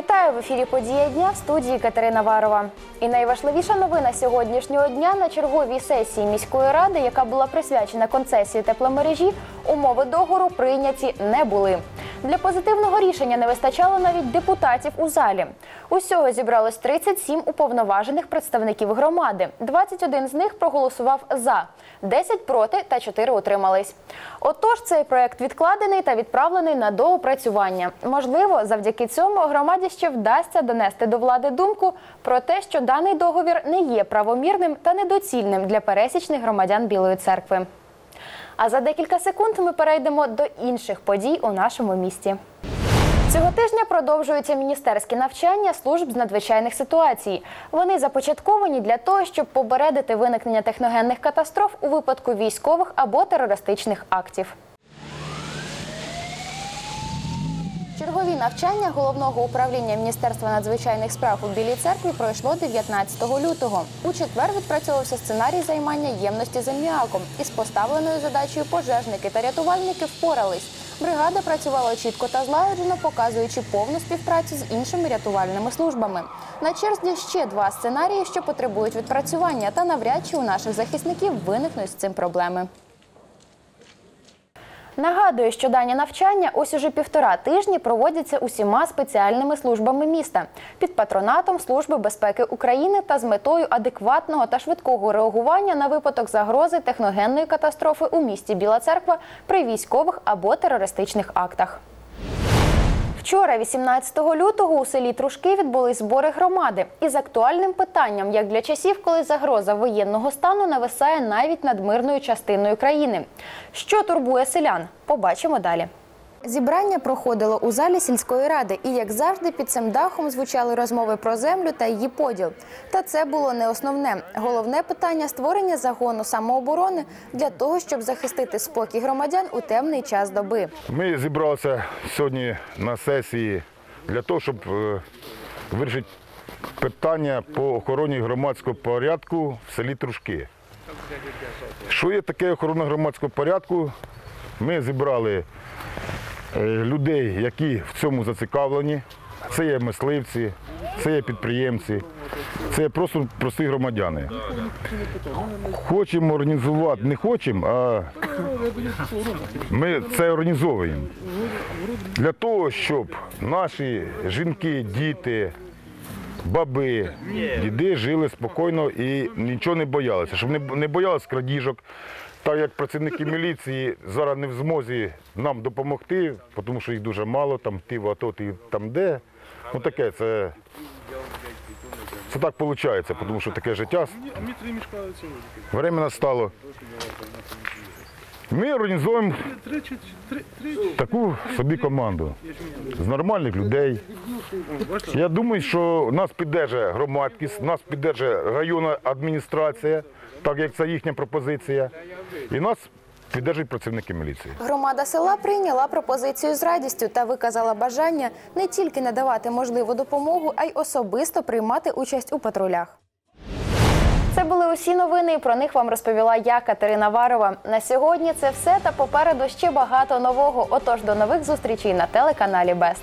в ефірі Подія дня в студії Катерина Варова. І найважливіша новина сьогоднішнього дня на черговій сесії міської ради, яка була присвячена концесії тепломережі, умови договору прийняті не були. Для позитивного рішення не вистачало навіть депутатів у залі. Усього зібралось 37 уповноважених представників громади. 21 з них проголосував за, 10 проти та 4 утримались. Отож, цей проект відкладений та відправлений на доопрацювання. Можливо, завдяки цьому громаді ще вдасться донести до влади думку про те, що даний договір не є правомірним та недоцільним для пересічних громадян Білої церкви. А за декілька секунд ми перейдемо до інших подій у нашому місті. Цього тижня продовжуються міністерські навчання служб з надзвичайних ситуацій. Вони започатковані для того, щоб попередити виникнення техногенних катастроф у випадку військових або терористичних актів. Чергові навчання головного управління Міністерства надзвичайних справ у Білій церкві пройшло 19 лютого. У четвер відпрацьовувався сценарій займання ємності з аміаком. Із поставленою задачею пожежники та рятувальники впорались. Бригада працювала чітко та злагоджено, показуючи повну співпрацю з іншими рятувальними службами. На черзі ще два сценарії, що потребують відпрацювання, та навряд чи у наших захисників виникнуть з цим проблеми. Нагадую, що дані навчання ось уже півтора тижні проводяться усіма спеціальними службами міста під патронатом Служби безпеки України та з метою адекватного та швидкого реагування на випадок загрози техногенної катастрофи у місті Біла Церква при військових або терористичних актах. Вчора, 18 лютого, у селі Трушки відбулись збори громади із актуальним питанням, як для часів, коли загроза воєнного стану нависає навіть над мирною частиною країни. Що турбує селян? Побачимо далі. Зібрання проходило у залі сільської ради, і, як завжди, під цим дахом звучали розмови про землю та її поділ. Та це було не основне. Головне питання створення загону самооборони для того, щоб захистити спокій громадян у темний час доби. Ми зібралися сьогодні на сесії для того, щоб е, вирішити питання по охороні громадського порядку в селі Трушки. Що є таке охорона громадського порядку? Ми зібрали людей, які в цьому зацікавлені. Це є мисливці, це є підприємці, це є просто прості громадяни. Хочемо організувати, не хочемо, а ми це організовуємо. Для того, щоб наші жінки, діти, баби, діди жили спокійно і нічого не боялися, щоб не, не боялися крадіжок. Так як працівники міліції зараз не в змозі нам допомогти, тому що їх дуже мало, там ті в АТО, ті там де. Ну таке, це, це так виходить, тому що таке життя. Дмитрий стало. Ми організуємо таку собі команду з нормальних людей. Я думаю, що нас піддержить громадськість, нас піддержить районна адміністрація, так як це їхня пропозиція, і нас піддержать працівники міліції. Громада села прийняла пропозицію з радістю та виказала бажання не тільки надавати можливу допомогу, а й особисто приймати участь у патрулях. Це були усі новини. Про них вам розповіла я, Катерина Варова. На сьогодні це все та попереду ще багато нового. Отож, до нових зустрічей на телеканалі Бест.